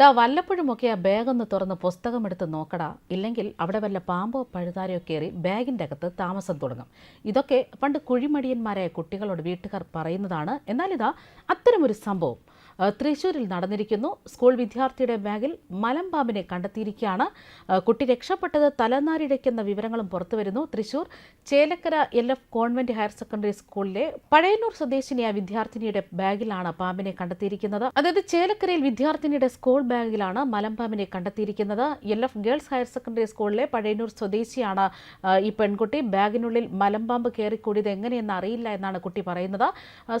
ഡാ വല്ലപ്പോഴുമൊക്കെ ആ ബാഗൊന്ന് തുറന്ന് പുസ്തകമെടുത്ത് നോക്കടാ. ഇല്ലെങ്കിൽ അവിടെ വല്ല പാമ്പോ പഴുതാരയോ കയറി ബാഗിന്റെ അകത്ത് താമസം തുടങ്ങും. ഇതൊക്കെ പണ്ട് കുഴിമടിയന്മാരായ കുട്ടികളോട് വീട്ടുകാർ പറയുന്നതാണ്. എന്നാൽ ഇതാ അത്തരമൊരു സംഭവം. തൃശ്ശൂരിൽ നടന്നിരിക്കുന്നു. സ്കൂൾ വിദ്യാർത്ഥിയുടെ ബാഗിൽ മലമ്പാമ്പിനെ കണ്ടെത്തിയിരിക്കുകയാണ്. കുട്ടി രക്ഷപ്പെട്ടത് തലനാരിഴയ്ക്കെന്ന വിവരങ്ങളും പുറത്തുവരുന്നു Thrissur Chelakkara L F convent higher secondary സ്കൂളിലെ പഴയന്നൂർ സ്വദേശിനിയായ വിദ്യാർത്ഥിനിയുടെ ബാഗിലാണ് പാമ്പിനെ കണ്ടെത്തിയിരിക്കുന്നത്. അതായത് ചേലക്കരയിൽ വിദ്യാർത്ഥിനിയുടെ സ്കൂൾ ബാഗിലാണ് മലമ്പാമ്പിനെ കണ്ടെത്തിയിരിക്കുന്നത്. L F girls higher secondary സ്കൂളിലെ പഴയന്നൂർ സ്വദേശിയാണ് ഈ പെൺകുട്ടി. ബാഗിനുള്ളിൽ മലമ്പാമ്പ് കയറിക്കൂടിയത് എങ്ങനെയെന്ന് അറിയില്ല എന്നാണ് കുട്ടി പറയുന്നത്.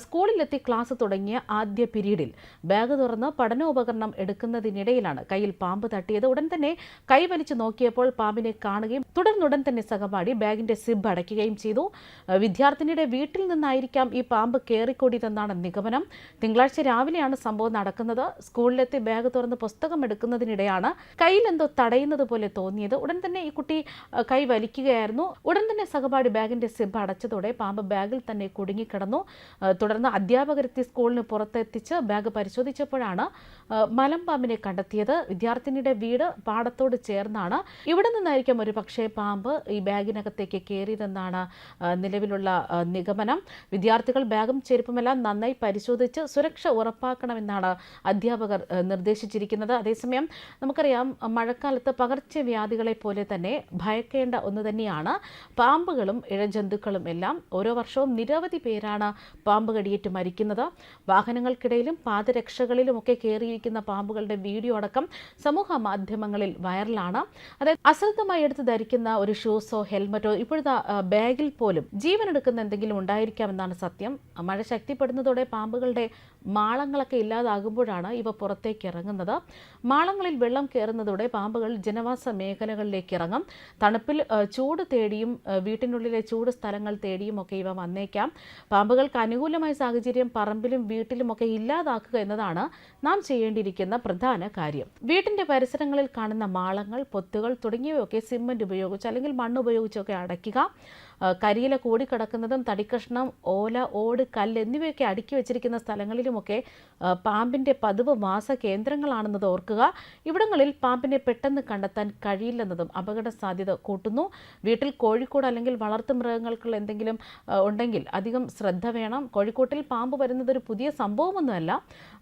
സ്കൂളിലെത്തി ക്ലാസ് തുടങ്ങിയ ആദ്യ പീരീഡിൽ ബാഗ് തുറന്ന് പഠനോപകരണം എടുക്കുന്നതിനിടയിലാണ് കയ്യിൽ പാമ്പ് തട്ടിയത്. ഉടൻ തന്നെ കൈ വലിച്ചു നോക്കിയപ്പോൾ പാമ്പിനെ കാണുകയും തുടർന്നുടൻ തന്നെ സഹപാഠി ബാഗിന്റെ സിബ് അടയ്ക്കുകയും ചെയ്തു. വിദ്യാർത്ഥിനിയുടെ വീട്ടിൽ നിന്നായിരിക്കാം ഈ പാമ്പ് കയറിക്കൂടിയതെന്നാണ് നിഗമനം. തിങ്കളാഴ്ച രാവിലെയാണ് സംഭവം നടക്കുന്നത്. സ്കൂളിലെത്തി ബാഗ് തുറന്ന് പുസ്തകം എടുക്കുന്നതിനിടെയാണ് കയ്യിൽ എന്തോ തടയുന്നത് പോലെ തോന്നിയത്. ഉടൻ തന്നെ ഈ കുട്ടി കൈ വലിക്കുകയായിരുന്നു. ഉടൻ തന്നെ സഹപാഠി ബാഗിന്റെ സിബ് അടച്ചതോടെ പാമ്പ് ബാഗിൽ തന്നെ കുടുങ്ങിക്കിടന്നു. തുടർന്ന് അധ്യാപകരെത്തി സ്കൂളിന് പുറത്തെത്തിച്ച് ബാഗ് പരിശോധിച്ചപ്പോഴാണ് മലം മലമ്പാമ്പിനെ കണ്ടെത്തിയത്. വിദ്യാർത്ഥിനിയുടെ വീട് പാടത്തോട് ചേർന്നാണ്. ഇവിടെ നിന്നായിരിക്കും ഒരു പക്ഷേ പാമ്പ് ഈ ബാഗിനകത്തേക്ക് കയറിയതെന്നാണ് നിലവിലുള്ള നിഗമനം. വിദ്യാർത്ഥികൾ ബാഗും ചെരുപ്പുമെല്ലാം നന്നായി പരിശോധിച്ച് സുരക്ഷ ഉറപ്പാക്കണമെന്നാണ് അധ്യാപകർ ആ, നിർദ്ദേശിച്ചിരിക്കുന്നത് അതേസമയം നമുക്കറിയാം മഴക്കാലത്ത് പകർച്ചവ്യാധികളെ പോലെ തന്നെ ഭയക്കേണ്ട ഒന്ന് തന്നെയാണ് പാമ്പുകളും ഇഴജന്തുക്കളും എല്ലാം. ഓരോ വർഷവും നിരവധി പേരാണ് പാമ്പ് കടിയേറ്റ് മരിക്കുന്നത്. വാഹനങ്ങൾക്കിടയിലും പാദരക്ഷകളിലുമൊക്കെ കയറിയിരിക്കുന്ന പാമ്പുകളുടെ വീഡിയോ അടക്കം സമൂഹ മാധ്യമങ്ങളിൽ വൈറലാണ്. അതായത് അശ്രദ്ധമായി എടുത്ത് ധരിക്കുന്ന ഒരു ഷൂസോ ഹെൽമറ്റോ ഇപ്പോഴത്തെ ബാഗിൽ പോലും ജീവനെടുക്കുന്ന എന്തെങ്കിലും ഉണ്ടായിരിക്കാമെന്നാണ് സത്യം. മഴ ശക്തിപ്പെടുന്നതോടെ പാമ്പുകളുടെ മാളങ്ങളൊക്കെ ഇല്ലാതാകുമ്പോഴാണ് ഇവ പുറത്തേക്ക് ഇറങ്ങുന്നത്. മാളങ്ങളിൽ വെള്ളം കയറുന്നതോടെ പാമ്പുകൾ ജനവാസ മേഖലകളിലേക്ക് ഇറങ്ങും. തണുപ്പിൽ ചൂട് തേടിയും വീട്ടിനുള്ളിലെ ചൂട് സ്ഥലങ്ങൾ തേടിയും ഒക്കെ ഇവ വന്നേക്കാം. പാമ്പുകൾക്ക് അനുകൂലമായ സാഹചര്യം പറമ്പിലും വീട്ടിലുമൊക്കെ ഇല്ലാതാക്കുക എന്നതാണ് നാം ചെയ്യേണ്ടിയിരിക്കുന്ന പ്രധാന കാര്യം. വീട്ടിന്റെ പരിസരങ്ങളിൽ കാണുന്ന മാളങ്ങൾ പൊത്തുകൾ തുടങ്ങിയവയൊക്കെ സിമന്റ് ഉപയോഗിച്ച് അല്ലെങ്കിൽ മണ്ണ് ഉപയോഗിച്ചൊക്കെ അടയ്ക്കുക. കരിയില കൂടിക്കിടക്കുന്നതും തടിക്കഷ്ണം ഓല ഓട് കല്ല് എന്നിവയൊക്കെ അടുക്കി വെച്ചിരിക്കുന്ന സ്ഥലങ്ങളിലുമൊക്കെ പാമ്പിന്റെ പതിവ് വാസ കേന്ദ്രങ്ങളാണെന്നത് ഓർക്കുക. ഇവിടങ്ങളിൽ പാമ്പിനെ പെട്ടെന്ന് കണ്ടെത്താൻ കഴിയില്ലെന്നതും അപകട സാധ്യത കൂട്ടുന്നു. വീട്ടിൽ കോഴിക്കോട് അല്ലെങ്കിൽ വളർത്തു മൃഗങ്ങൾക്കുള്ള എന്തെങ്കിലും ഉണ്ടെങ്കിൽ അധികം ശ്രദ്ധ വേണം. കോഴിക്കോട്ടിൽ പാമ്പ് വരുന്നത് ഒരു പുതിയ സംഭവമൊന്നുമല്ല.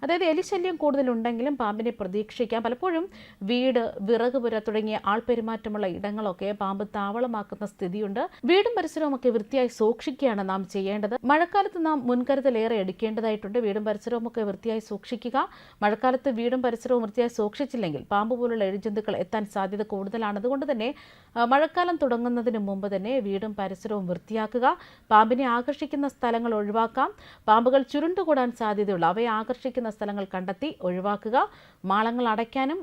അതായത് എലിശല്യം കൂടുതലുണ്ടെങ്കിലും പാമ്പിനെ പ്രതീക്ഷിക്കാം. പലപ്പോഴും വീട് വിറകുപുര തുടങ്ങിയ ആൾപെരുമാറ്റമുള്ള ഇടങ്ങളൊക്കെ പാമ്പ് താവളമാക്കുന്ന സ്ഥിതിയുണ്ട്. വീടും പരിസരവും ഒക്കെ വൃത്തിയായി സൂക്ഷിക്കുകയാണ് നാം ചെയ്യേണ്ടത്. മഴക്കാലത്ത് നാം മുൻകരുതലേറെ എടുക്കേണ്ടതായിട്ടുണ്ട്. വീടും പരിസരവും ഒക്കെ വൃത്തിയായി സൂക്ഷിക്കുക. മഴക്കാലത്ത് വീടും പരിസരവും വൃത്തിയായി സൂക്ഷിച്ചില്ലെങ്കിൽ പാമ്പ് പോലുള്ള എഴുജന്തുക്കൾ എത്താൻ സാധ്യത കൂടുതലാണ്. അതുകൊണ്ട് തന്നെ മഴക്കാലം തുടങ്ങുന്നതിന് മുമ്പ് തന്നെ വീടും പരിസരവും വൃത്തിയാക്കുക. പാമ്പിനെ ആകർഷിക്കുന്ന സ്ഥലങ്ങൾ ഒഴിവാക്കാം. പാമ്പുകൾ ചുരുണ്ടുകൂടാൻ സാധ്യതയുള്ള. അവയെ ആകർഷിക്കുന്ന സ്ഥലങ്ങൾ കണ്ടെത്തി ഒഴിവാക്കുക. മാളങ്ങൾ അടയ്ക്കാനും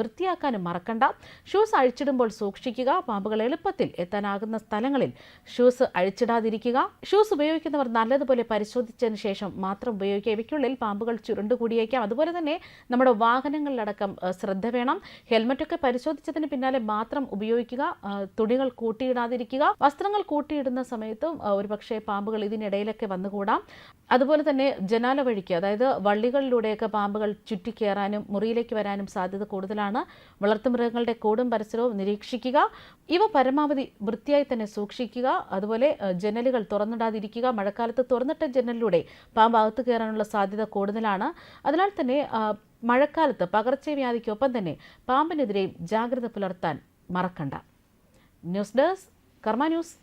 വൃത്തിയാക്കാനും മറക്കണ്ട. ഷൂസ് അഴിച്ചിടുമ്പോൾ സൂക്ഷിക്കുക. പാമ്പുകൾ എളുപ്പത്തിൽ എത്താനാകുന്ന സ്ഥലങ്ങളിൽ ഷൂസ് അഴിച്ചിടാതിരിക്കുക. ഷൂസ് ഉപയോഗിക്കുന്നവർ നല്ലതുപോലെ പരിശോധിച്ചതിന് ശേഷം മാത്രം ഉപയോഗിക്കുക. ഇവയ്ക്കുള്ളിൽ പാമ്പുകൾ ചുരുണ്ടുകൂടിയേക്കാം. അതുപോലെ തന്നെ നമ്മുടെ വാഹനങ്ങളിലടക്കം ശ്രദ്ധ വേണം. ഹെൽമറ്റൊക്കെ പരിശോധിച്ചതിന് പിന്നാലെ മാത്രം ഉപയോഗിക്കുക. തുണികൾ കൂട്ടിയിടാതിരിക്കുക. വസ്ത്രങ്ങൾ കൂട്ടിയിടുന്ന സമയത്തും ഒരുപക്ഷെ പാമ്പുകൾ ഇതിനിടയിലൊക്കെ വന്നുകൂടാം. അതുപോലെ തന്നെ ജനാല വഴിക്ക് അതായത് വള്ളികളിലൂടെയൊക്കെ പാമ്പുകൾ ചുറ്റിക്കയറാനും മുറിയിലേക്ക് വരാനും സാധ്യത കൂടുതലാണ്. വളർത്തുമൃഗങ്ങളുടെ കൂടും പരിസരവും നിരീക്ഷിക്കുക. ഇവ പരമാവധി വൃത്തിയായി തന്നെ സൂക്ഷിക്കുക. അതുപോലെ ജനലുകൾ തുറന്നിടാതിരിക്കുക. മഴക്കാലത്ത് തുറന്നിട്ട ജനലിലൂടെ പാമ്പ് അകത്ത് കയറാനുള്ള സാധ്യത കൂടുതലാണ്. അതിനാൽ തന്നെ മഴക്കാലത്ത് പകർച്ചവ്യാധിക്കൊപ്പം തന്നെ പാമ്പിനെതിരെയും ജാഗ്രത പുലർത്താൻ മറക്കണ്ട. News desk Karma news.